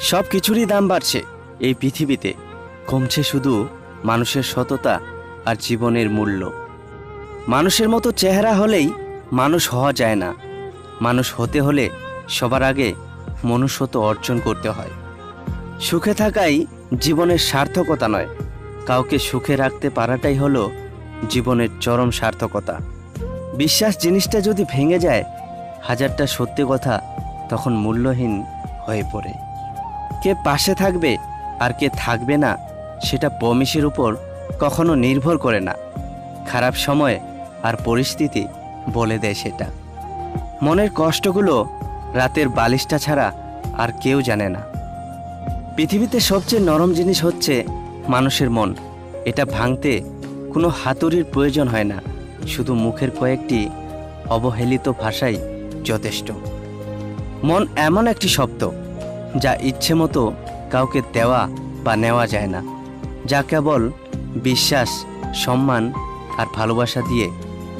সব কিছুরই দাম বাড়ছে। এই পৃথিবীতে কমছে শুধু মানুষের সততা আর জীবনের মূল্য। মানুষের মতো চেহারা হলেই মানুষ হওয়া যায় না। মানুষ হতে হলে সবার আগে মনুষ্যত্ব অর্জন করতে হয়। সুখে থাকাই জীবনের সার্থকতা নয়। কাউকে সুখে রাখতে পারাটাই হলো জীবনের চরম সার্থকতা। বিশ্বাস জিনিসটা যদি ভেঙে যায়, হাজারটা সত্যি কথা তখন মূল্যহীন হয়ে পড়ে। কে পাশে থাকবে আর কে থাকবে না, সেটা বমিশের উপর কখনো নির্ভর করে না। খারাপ সময় আর পরিস্থিতি বলে দেয় সেটা। মনের কষ্টগুলো রাতের বালিশটা ছাড়া আর কেউ জানে না। পৃথিবীতে সবচেয়ে নরম জিনিস হচ্ছে মানুষের মন। এটা ভাঙতে কোনো হাতুড়ির প্রয়োজন হয় না। শুধু মুখের কয়েকটি অবহেলিত ভাষাই যথেষ্ট। মন এমন একটি শব্দ যা ইচ্ছে মতো কাউকে দেওয়া বা নেওয়া যায় না। যা কেবল বিশ্বাস, সম্মান আর ভালোবাসা দিয়ে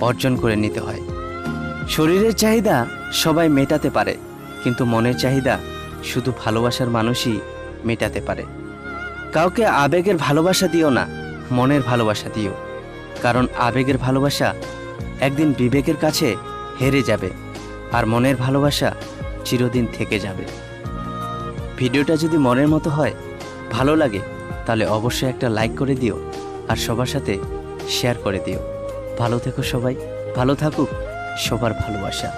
অর্জন করে নিতে হয়। শরীরের চাহিদা সবাই মেটাতে পারে, কিন্তু মনের চাহিদা শুধু ভালোবাসার মানুষই মেটাতে পারে। কাউকে আবেগের ভালোবাসা দিও না, মনের ভালোবাসা দিও। কারণ আবেগের ভালোবাসা একদিন বিবেকের কাছে হেরে যাবে, আর মনের ভালোবাসা চিরদিন থেকে যাবে। ভিডিওটা যদি মনের মতো হয়, ভালো লাগে, তাহলে অবশ্যই একটা লাইক করে দিও আর সবার সাথে শেয়ার করে দিও। ভালো থেকো সবাই, ভালো থাকুক, সবার ভালোবাসা।